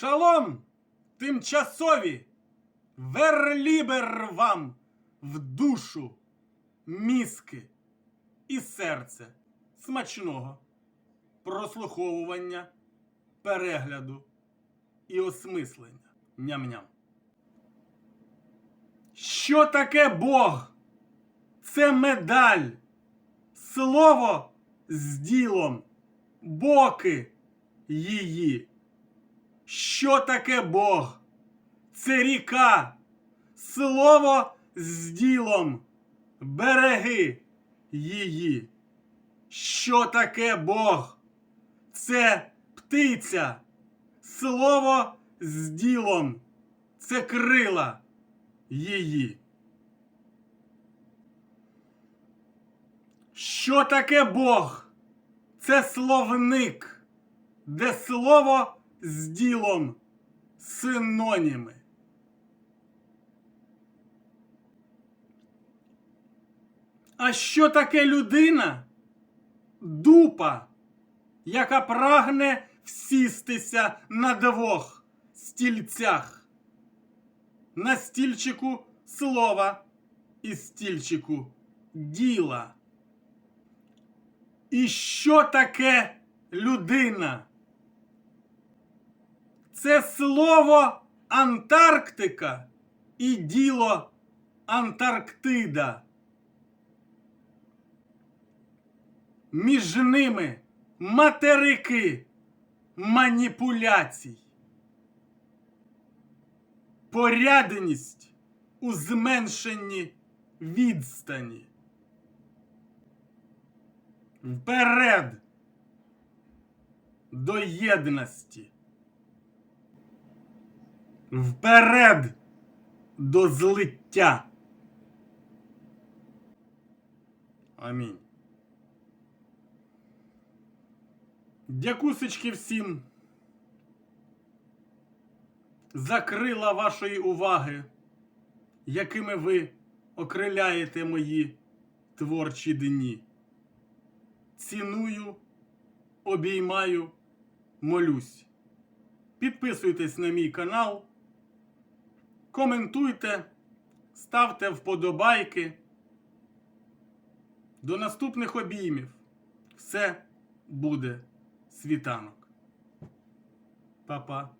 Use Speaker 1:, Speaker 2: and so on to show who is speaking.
Speaker 1: Шалом! Тимчасові! Верлібер вам в душу, мізки і серце смачного прослуховування, перегляду і осмислення. Ням-ням. Що таке Бог? Це медаль. Слово з ділом, боки її. Що таке Бог? Це ріка, слово з ділом, береги її. Що таке Бог? Це птиця, слово з ділом, це крила її. Що таке Бог? Це словник, де слово з ділом синоніми. А що таке людина? Дупа, яка прагне всістися на двох стільцях. На стільчику слова і стільчику діла. І що таке людина? Це слово Антарктика і діло Антарктида. Між ними материки маніпуляцій. Порядність у зменшенні відстані. Вперед до єдності. Вперед до злиття. Амінь. Дякусечки всім. Закрила вашої уваги, якими ви окриляєте мої творчі дні. Ціную, обіймаю, молюсь. Підписуйтесь на мій канал, коментуйте, ставте вподобайки. До наступних обіймів. Все буде світанок. Па-па.